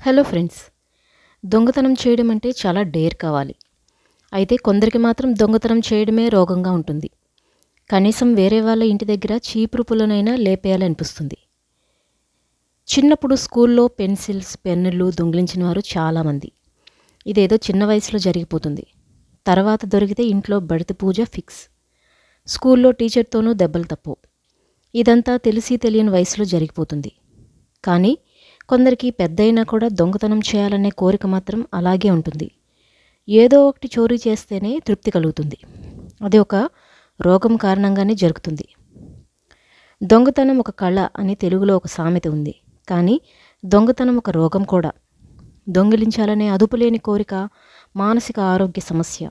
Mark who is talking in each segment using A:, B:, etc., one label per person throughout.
A: Hello friends దొంగతనం చేయడం అంటే చాలా డేర్ కావాలి. అయితే కొందరికి మాత్రం దొంగతనం చేయడమే రోగంగా ఉంటుంది. కనీసం వేరే వాళ్ళ ఇంటి దగ్గర చీపురుపులనైనా లేపేయాలనిపిస్తుంది. చిన్నప్పుడు స్కూల్లో పెన్సిల్స్ పెన్నులు దొంగిలించిన వారు చాలామంది. ఇదేదో చిన్న వయసులో జరిగిపోతుంది. తర్వాత దొరికితే ఇంట్లో బడిత పూజ ఫిక్స్. స్కూల్లో టీచర్తోనూ దెబ్బలు తప్పు. ఇదంతా తెలిసి తెలియని వయసులో జరిగిపోతుంది. కానీ కొందరికి పెద్దయినా కూడా దొంగతనం చేయాలనే కోరిక మాత్రం అలాగే ఉంటుంది. ఏదో ఒకటి చోరీ చేస్తేనే తృప్తి కలుగుతుంది. అది ఒక రోగం కారణంగానే జరుగుతుంది. దొంగతనం ఒక కళ అని తెలుగులో ఒక సామెత ఉంది. కానీ దొంగతనం ఒక రోగం కూడా. దొంగిలించాలనే అదుపులేని కోరిక మానసిక ఆరోగ్య సమస్య.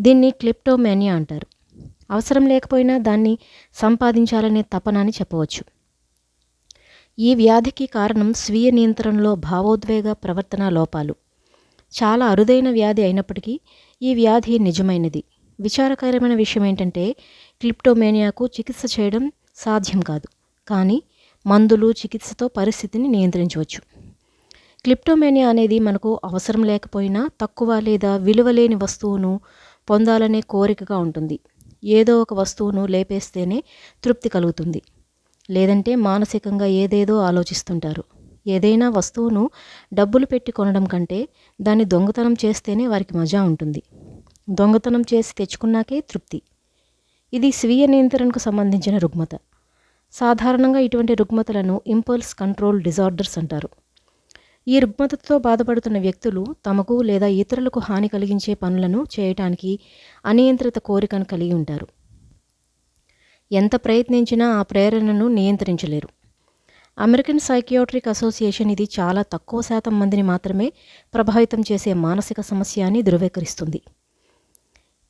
A: దీన్ని క్లిప్టోమానియా అంటారు. అవసరం లేకపోయినా దాన్ని సంపాదించాలనే తపన అని చెప్పవచ్చు. ఈ వ్యాధికి కారణం స్వీయ నియంత్రణలో భావోద్వేగ ప్రవర్తన లోపాలు. చాలా అరుదైన వ్యాధి అయినప్పటికీ ఈ వ్యాధి నిజమైనది. విచారకరమైన విషయం ఏంటంటే క్లిప్టోమేనియాకు చికిత్స చేయడం సాధ్యం కాదు. కానీ మందులు చికిత్సతో పరిస్థితిని నియంత్రించవచ్చు. క్లిప్టోమేనియా అనేది మనకు అవసరం లేకపోయినా తక్కువ లేదా విలువలేని వస్తువును పొందాలనే కోరికగా ఉంటుంది. ఏదో ఒక వస్తువును లేపేస్తేనే తృప్తి కలుగుతుంది. లేదంటే మానసికంగా ఏదేదో ఆలోచిస్తుంటారు. ఏదైనా వస్తువును డబ్బులు పెట్టి కొనడం కంటే దాన్ని దొంగతనం చేస్తేనే వారికి మజా ఉంటుంది. దొంగతనం చేసి తెచ్చుకున్నాకే తృప్తి. ఇది స్వీయ నియంత్రణకు సంబంధించిన రుగ్మత. సాధారణంగా ఇటువంటి రుగ్మతలను ఇంపల్స్ కంట్రోల్ డిజార్డర్స్ అంటారు. ఈ రుగ్మతతో బాధపడుతున్న వ్యక్తులు తమకు లేదా ఇతరులకు హాని కలిగించే పనులను చేయటానికి అనియంత్రిత కోరికను కలిగి ఉంటారు. ఎంత ప్రయత్నించినా ఆ ప్రేరణను నియంత్రించలేరు. అమెరికన్ సైకియాట్రిక్ అసోసియేషన్ ఇది చాలా తక్కువ శాతం మందిని మాత్రమే ప్రభావితం చేసే మానసిక సమస్య అని ధృవీకరిస్తుంది.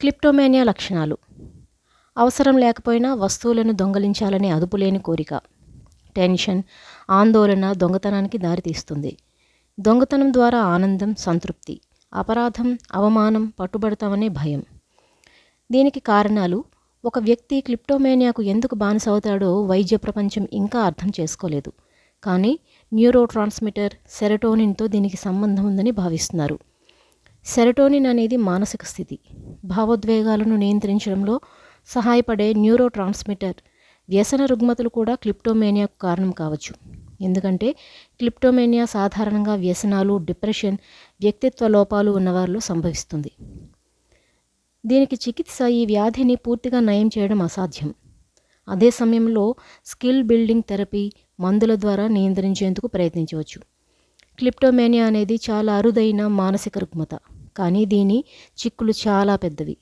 A: క్లిప్టోమేనియా లక్షణాలు. అవసరం లేకపోయినా వస్తువులను దొంగలించాలనే అదుపులేని కోరిక. టెన్షన్ ఆందోళన దొంగతనానికి దారితీస్తుంది. దొంగతనం ద్వారా ఆనందం సంతృప్తి అపరాధం అవమానం పట్టుబడతామనే భయం. దీనికి కారణాలు ఒక వ్యక్తి క్లిప్టోమేనియాకు ఎందుకు బానిసవుతాడో వైద్య ప్రపంచం ఇంకా అర్థం చేసుకోలేదు. కానీ న్యూరో ట్రాన్స్మిటర్ సెరటోనిన్తో దీనికి సంబంధం ఉందని భావిస్తున్నారు. సెరటోనిన్ అనేది మానసిక స్థితి. భావోద్వేగాలను నియంత్రించడంలో సహాయపడే న్యూరో ట్రాన్స్మిటర్ వ్యసన రుగ్మతలు కూడా క్లిప్టోమేనియాకు కారణం కావచ్చు. ఎందుకంటే క్లిప్టోమేనియా సాధారణంగా వ్యసనాలు డిప్రెషన్ వ్యక్తిత్వ లోపాలు ఉన్నవారిలో సంభవిస్తుంది. దీనికి చికిత్స ఈ వ్యాధిని పూర్తిగా నయం చేయడం అసాధ్యం. అదే సమయంలో స్కిల్ బిల్డింగ్ థెరపీ మందుల ద్వారా నియంత్రించేందుకు ప్రయత్నించవచ్చు. క్లిప్టోమేనియా అనేది చాలా అరుదైన మానసిక రుగ్మత కానీ దీని చిక్కులు చాలా పెద్దవి.